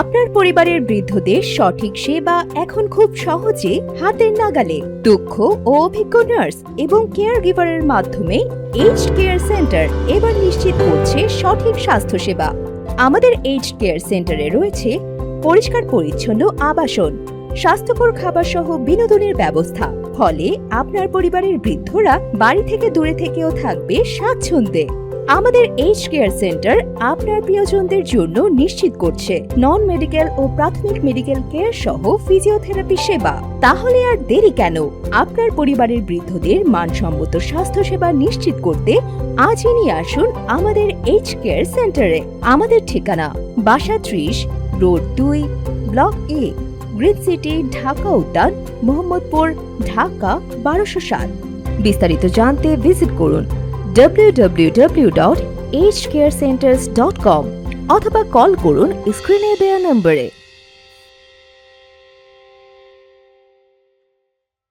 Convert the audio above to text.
আপনার পরিবারের বৃদ্ধদের সঠিক সেবা এখন খুব সহজে হাতের নাগালে। দক্ষ ও অভিজ্ঞ নার্স এবং কেয়ার গিভারের মাধ্যমে এইজ কেয়ার সেন্টার এবার নিশ্চিত করছে সঠিক স্বাস্থ্যসেবা আমাদের এইজ কেয়ার সেন্টারে রয়েছে পরিষ্কার পরিচ্ছন্ন আবাসন, স্বাস্থ্যকর খাবার সহ বিনোদনের ব্যবস্থা। ফলে আপনার পরিবারের বৃদ্ধরা বাড়ি থেকে দূরে থেকেও থাকবে স্বাচ্ছন্দ্যে। আমাদের এইচ কেয়ার সেন্টার আপনার প্রিয়জনদের জন্য নিশ্চিত করছে। নন মেডিকেল ও প্রাথমিক মেডিকেল কেয়ার সহ ফিজিওথেরাপি সেবা। তাহলে আর দেরি কেন? আপনার পরিবারের বৃদ্ধদের মানসম্মত স্বাস্থ্যসেবা নিশ্চিত করতে আজই নিয়ে আসুন আমাদের এইচ কেয়ার সেন্টারে। আমাদের ঠিকানা বাসা ত্রিশ, রোড দুই, block A, green city, Dhaka Udyan, Mohammadpur, Dhaka বারোশো সাত। বিস্তারিত জানতে ভিজিট করুন www.hcarecenters.com অথবা কল করুন স্ক্রিনে দেওয়া নম্বরে।